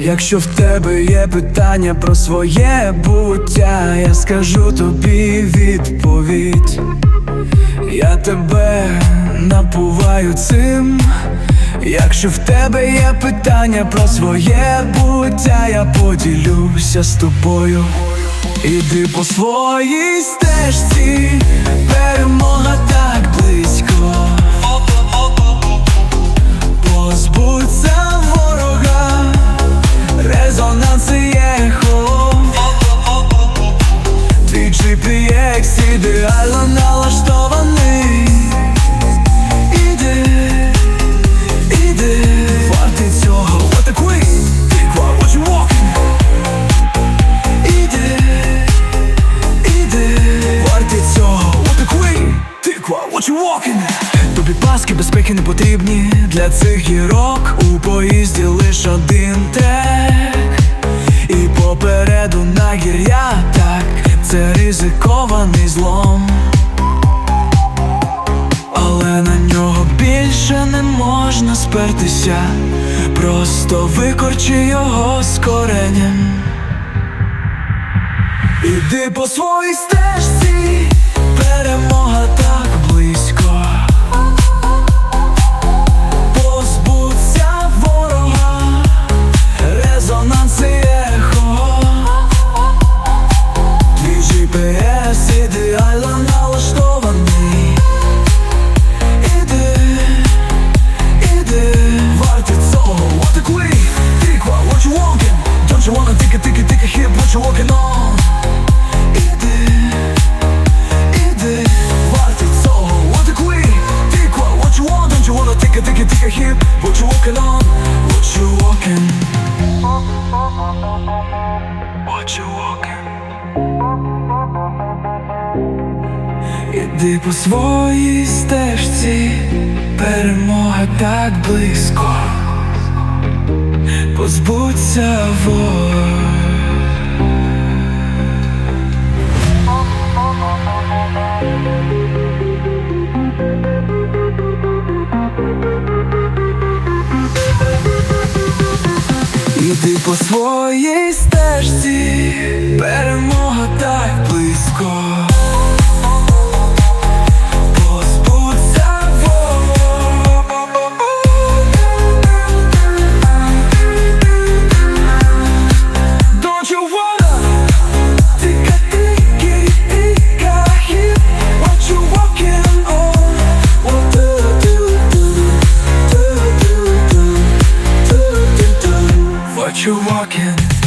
Якщо в тебе є питання про своє буття, я скажу тобі відповідь. Я тебе напуваю цим. Якщо в тебе є питання про своє буття, я поділюся з тобою. Іди по своїй стежці, перемога так GPX ідеально налаштований. Іди, іди, вартий цього a queen, what, you walking Іди, іди, вартий цього queen, тиква, what you walking Тобі паски безпеки не потрібні. Для цих гірок у поїзді лиш один ризикований злом. Але на нього більше не можна спертися. Просто викорчи його з коренем. Іди по своїй стежці, перемога так What you walking on? What you walking? What you walking? Іди по своїй стежці, перемога так близько, позбудься вор. По своїй стежці, перемога так близько. talking